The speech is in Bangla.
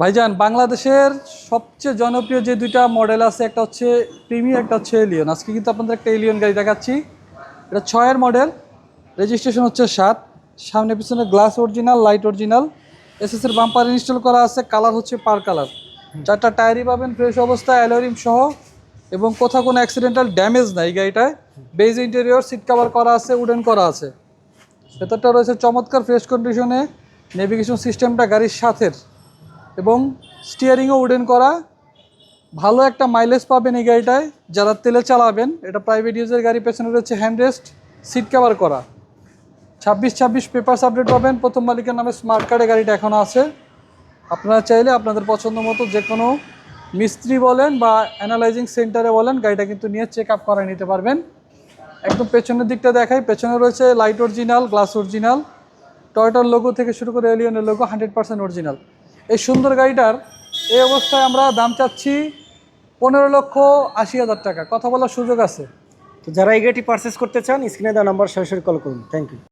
ভাইজান, বাংলাদেশের সবচেয়ে জনপ্রিয় যে দুইটা মডেল আছে, একটা হচ্ছে প্রিমিয়ার একটা হচ্ছে এলিয়ন আজকে কিন্তু আপনাদের একটা এলিয়ন গাড়ি দেখাচ্ছি। এটা ছয়ের মডেল রেজিস্ট্রেশন হচ্ছে সাত, সামনে পিছনে গ্লাস অরিজিনাল লাইট অরিজিনাল এসএসের বাম্পার ইনস্টল করা আছে কালার হচ্ছে পার কালার চারটা টায়ারই পাবেন ফ্রেশ অবস্থায় অ্যালোরিম সহ, এবং কোথাও কোনো অ্যাক্সিডেন্টাল ড্যামেজ নাই গাড়িটায়। বেজ ইন্টেরিয়র সিট কভার করা আছে উডেন করা আছে। ভেতরটা রয়েছে চমৎকার ফ্রেশ কন্ডিশনে নেভিগেশন সিস্টেমটা গাড়ির সাথের। এবং স্টিয়ারিংও উডেন করা। ভালো একটা মাইলেজ পাবেন এই গাড়িটায়। যারা তেলে চালাবেন, এটা প্রাইভেট ইউজের গাড়ি পেছনে রয়েছে হ্যান্ডরেস্ট সিট কভার করা। ছাব্বিশ ছাব্বিশ পেপারস আপডেট পাবেন। প্রথম মালিকের নামে স্মার্ট কার্ডে গাড়িটা এখনও আছে। আপনারা চাইলে আপনাদের পছন্দ মতো যে কোনো মিস্ত্রি বলেন বা অ্যানালাইজিং সেন্টারে বলেন, গাড়িটা কিন্তু নিয়ে চেক আপ করায় নিতে পারবেন। একদম পেছনের দিকটা দেখাই। পেছনে রয়েছে লাইট অরিজিনাল গ্লাস অরিজিনাল টয়টার লোগো থেকে শুরু করে এলিয়নের লোগো হান্ড্রেড পার্সেন্ট অরিজিনাল এই সুন্দর গাড়িটার এই অবস্থায় আমরা দাম চাচ্ছি পনেরো লক্ষ আশি হাজার টাকা। কথা বলার সুযোগ আছে। তো যারা এই গাড়িটি পারচেস করতে চান স্ক্রিনে দেওয়া নাম্বার সরাসরি কল করুন। Thank you